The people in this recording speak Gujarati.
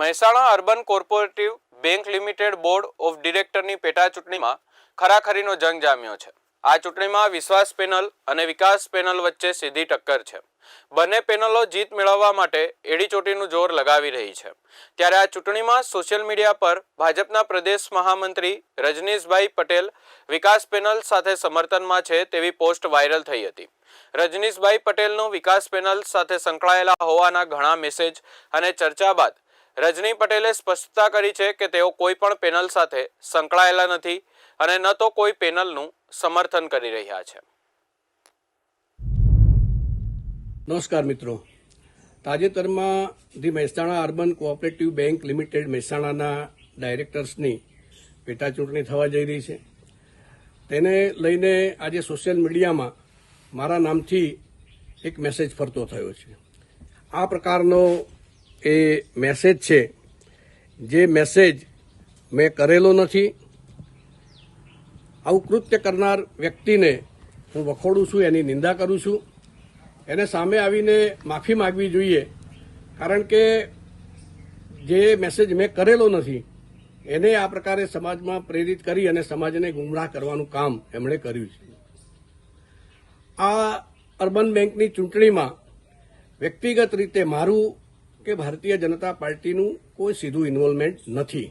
Mehsana urban cooperative bank limited board of ડિરેક્ટરની પેટા ચૂંટણીમાં ખરાખરીનો જંગ જામ્યો છે. આ ચૂંટણીમાં વિશ્વાસ પેનલ અને વિકાસ પેનલ વચ્ચે સીધી ટક્કર છે. બંને પેનલો જીત મેળવવા માટે એડીચોટીનું જોર લગાવી રહી છે. ત્યારે આ ચૂંટણીમાં સોશિયલ મીડિયા પર ભાજપના પ્રદેશ મહામંત્રી રજનીશભાઈ પટેલ વિકાસ પેનલ સાથે સમર્થનમાં છે તેવી પોસ્ટ વાયરલ થઈ હતી. રજનીશભાઈ પટેલનું વિકાસ પેનલ સાથે સંકળાયેલા હોવાના ઘણા મેસેજ અને ચર્ચા બાદ રજની પટેલે સ્પષ્ટતા કરી છે કે તેઓ કોઈ પણ પેનલ સાથે સંકળાયેલા નથી અને ન તો કોઈ પેનલનું સમર્થન કરી રહ્યા છે. નમસ્કાર મિત્રો. તાજેતરમાં the Mehsana urban cooperative bank limited મહેસાણાના ડાયરેક્ટર્સની પેટા ચૂંટણી થવા જઈ રહી છે. તેને લઈને આજે સોશિયલ મીડિયામાં મારા નામથી એક મેસેજ ફરતો થયો છે. આ પ્રકારનો એ મેસેજ છે. જે મેસેજ મેં કરેલો નથી, આવું કૃત્ય કરનાર વ્યક્તિને હું વખોડું છું, એની નિંદા કરું છું. એને સામે આવીને માફી માગવી જોઈએ. કારણ કે જે મેસેજ મેં કરેલો નથી, એને આ પ્રકારે સમાજમાં પ્રેરિત કરી અને સમાજને ગુમરાહ કરવાનું કામ એમણે કર્યું છે. આ અર્બન બેંકની ચૂંટણીમાં વ્યક્તિગત રીતે મારું કે ભારતીય જનતા પાર્ટીનું કોઈ સીધું ઇન્વોલ્વમેન્ટ નથી.